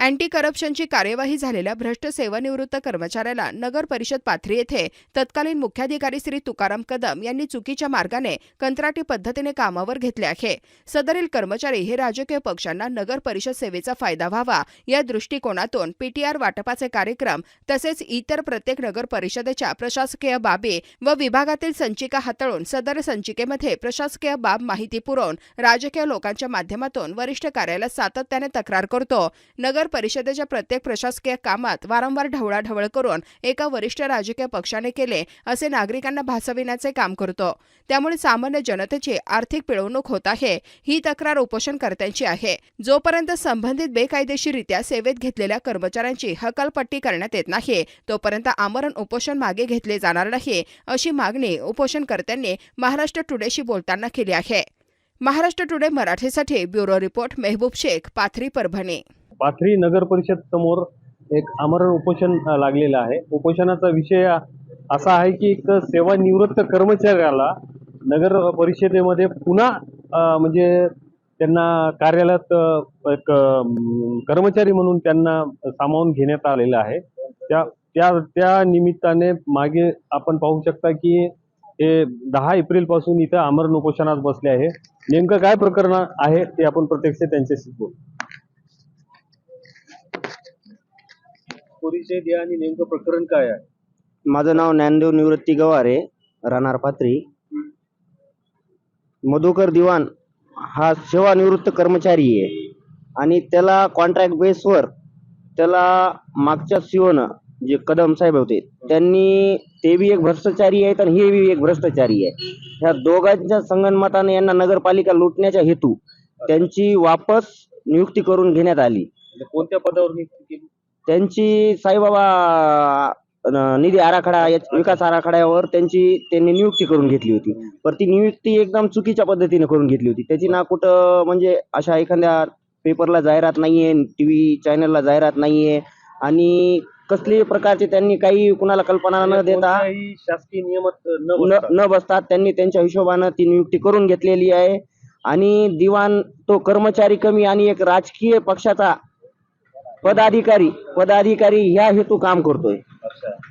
Anti करप्शनची कार्यवाही झालेल्या भ्रष्ट सेवानिवृत्त कर्मचाऱ्याला नगर परिषद पाथरी येथे तत्कालीन मुख्याधिकारी श्री तुकाराम कदम यांनी चुकीच्या मार्गाने कंत्राटी पद्धतीने कामावर घेतले आहे. सदरील कर्मचारी हे राजकीय पक्षांना नगर परिषद सेवेचा फायदा व्हावा या दृष्टिकोनातून पीटीआर वाटपाचे कार्यक्रम तसेच इतर प्रत्येक नगर परिषदेच्या प्रशासकीय बाबी व विभागातील संचिका हाताळून सदर संचिकेमध्ये प्रशासकीय बाब माहिती पुरवून राजकीय लोकांच्या माध्यमातून वरिष्ठ कार्यालयात सातत्याने तक्रार करतो. नगर परिषदेच्या प्रत्येक प्रशासकीय कामात वारंवार ढवळाढवळ करून एका वरिष्ठ राजकीय पक्षाने केले असे नागरिकांना भासविण्याचे काम करतो. त्यामुळे सामान्य जनतेची आर्थिक पिळवणूक होत आहे ही तक्रार उपोषणकर्त्यांची आहे. जोपर्यंत संबंधित बेकायदेशीररित्या सेवेत घेतलेल्या कर्मचाऱ्यांची हकालपट्टी करण्यात येत नाही तोपर्यंत आमरण उपोषण मागे घेतले जाणार नाही अशी मागणी उपोषणकर्त्यांनी महाराष्ट्र टुडेशी बोलताना केली आहे. महाराष्ट्र टुडे मराठीसाठी ब्युरो रिपोर्ट मेहबूब शेख पाथरी परभणी. पाथरी नगर परिषद समोर एक आमरण उपोषण लागलेलं आहे. उपोषणाचा विषय असा आहे की एक सेवानिवृत्त कर्मचाऱ्याला नगर परिषदेमध्ये पुन्हा म्हणजे त्यांना कार्यालयात एक कर्मचारी म्हणून त्यांना सामावून घेण्यात आलेलं आहे. त्या त्या त्या निमित्ताने मागे आपण पाहू शकता की हे दहा एप्रिलपासून इथं आमरण उपोषणात बसले आहे. नेमकं काय प्रकरण आहे ते आपण प्रत्यक्ष त्यांच्याशी बोलू. परिचय द्या आणि नेमकं प्रकरण काय आहे? माझं नाव ज्ञानदेव निवृत्ती गवारे राहणार पात्री मधुकर दिवाण हा सेवानिवृत्त कर्मचारी आहे. आणि त्याला कॉन्ट्रॅक्ट बेसवर त्याला मागच्या सीओनं जे कदम साहेब होते त्यांनी ते बी एक भ्रष्टाचारी आहेत आणि हे बी एक भ्रष्टाचारी आहे ह्या दोघांच्या संगनमताने यांना नगरपालिका लुटण्याच्या हेतू त्यांची वापस नियुक्ती करून घेण्यात आली. म्हणजे कोणत्या पदावर नियुक्ती केली? त्यांची साईबाबा अं, निधी आराखडा या विकास आराखड्यावर त्यांची त्यांनी नियुक्ती करून घेतली होती. पण ती नियुक्ती एकदम चुकीच्या पद्धतीने करून घेतली होती. त्याची ना कुठं म्हणजे अशा एखाद्या पेपरला जाहिरात नाहीये टीव्ही चॅनलला जाहिरात नाहीये आणि कसल्याही प्रकारचे त्यांनी काही कुणाला कल्पना न देता कोणत्याही शासकीय नियमात न न बसता. न बसतात. त्यांनी त्यांच्या हिशोबानं ती नियुक्ती करून घेतलेली आहे. आणि दिवाण तो कर्मचारी कमी आणि एक राजकीय पक्षाचा पदाधिकारी पदाधिकारी ह्या हेतू काम करतोय.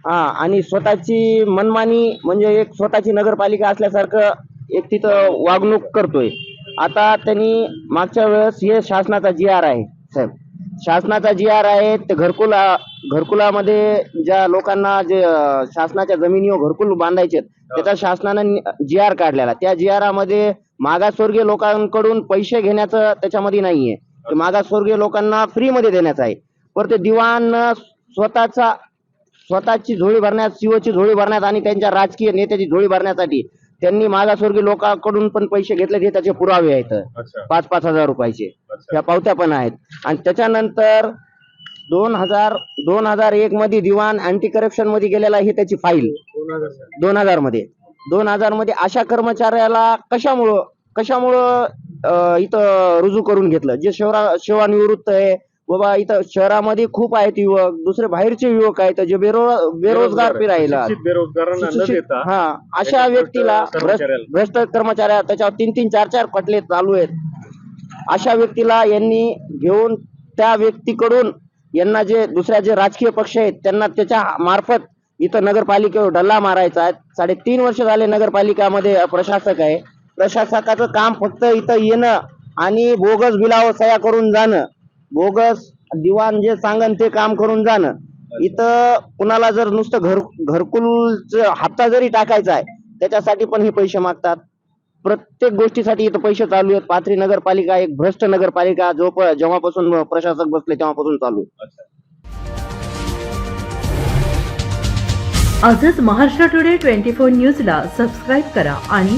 हा आणि स्वतःची मनमानी म्हणजे एक स्वतःची नगरपालिका असल्यासारखं एक तिथं वागणूक करतोय. आता त्यांनी मागच्या वेळेस हे शासनाचा जी आर आहे साहेब. शासनाचा जी आर आहे ते घरकुला घरकुलामध्ये ज्या लोकांना जे शासनाच्या जमिनीवर घरकुल बांधायचे त्याचा शासनानं जी आर काढलेला. त्या जी मध्ये मागासवर्गीय लोकांकडून पैसे घेण्याचं त्याच्यामध्ये नाहीये. ते मागासवर्गीय लोकांना फ्री मध्ये देण्याचं आहे. पण ते दिवाण स्वतःचा स्वतःची झोळी भरण्यात सीओची झोळी भरण्यात आणि त्यांच्या राजकीय नेत्याची झोळी भरण्यासाठी त्यांनी मागासवर्गीय लोकांकडून पण पैसे घेतले हे त्याचे पुरावे आहेत. पाच पाच हजार रुपयाचे. ह्या पावत्या पण आहेत. आणि त्याच्यानंतर दोन हजार दोन हजार एक मध्ये दिवाण अँटी करप्शनमध्ये गेलेला ही त्याची फाईल दोन हजारमध्ये. दोन हजारमध्ये अशा कर्मचाऱ्याला कशामुळं कशामुळं इथं रुजू करून घेतलं. जे शहरा सेवानिवृत्त आहे बाबा इथं शहरामध्ये खूप आहेत युवक दुसरे बाहेरचे युवक आहेत जे बेरो बेरोजगार फिरायला हा अशा व्यक्तीला. भ्रष्ट कर्मचाऱ्या त्याच्यावर तीन तीन चार चार खटले चालू आहेत. अशा व्यक्तीला यांनी घेऊन त्या व्यक्तीकडून यांना जे दुसऱ्या जे राजकीय पक्ष आहेत त्यांना त्याच्या मार्फत इथं नगरपालिकेवर डल्ला मारायचा आहे. साडेतीन वर्ष झाले नगरपालिकामध्ये प्रशासक आहे. प्रशासकाचं काम फक्त इथं येणं आणि बोगस बिलावर सह्या करून जाणं. बोगस दिवाण जे सांगन ते काम करून जाणं. इथं कुणाला जर नुसतं घर घरकुलच हप्ता जरी टाकायचा आहे त्याच्यासाठी पण हे पैसे मागतात. प्रत्येक गोष्टीसाठी इथं पैसे चालू आहेत. पाथरी नगरपालिका एक भ्रष्ट नगरपालिका जो जेव्हापासून प्रशासक बसले तेव्हापासून चालू आहे. आजच महाराष्ट्र टुडे ट्वेंटी फोर न्यूजला सबस्क्राईब करा आणि